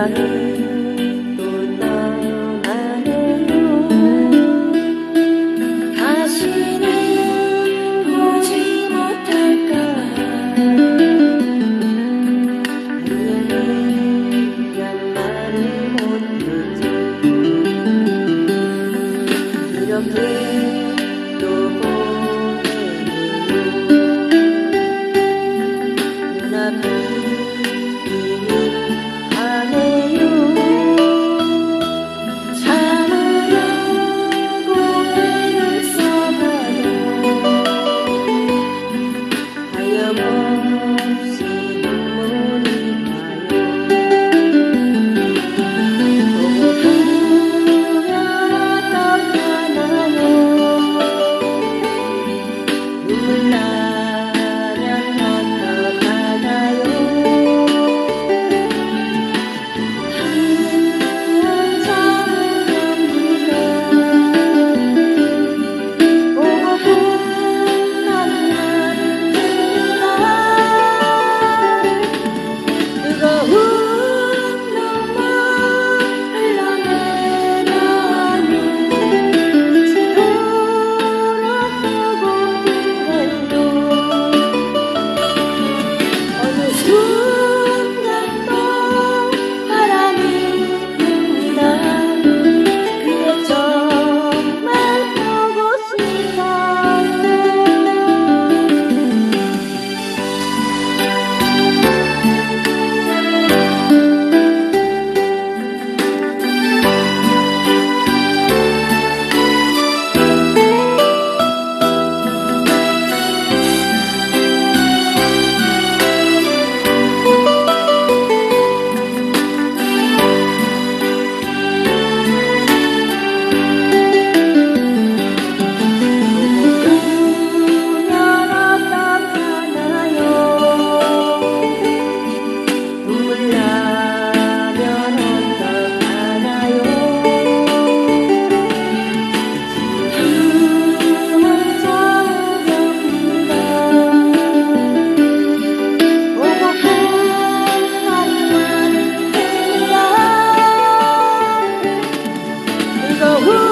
나를 떠나네요 보지 못할까? 미안한 말을 못 듣지. go woo.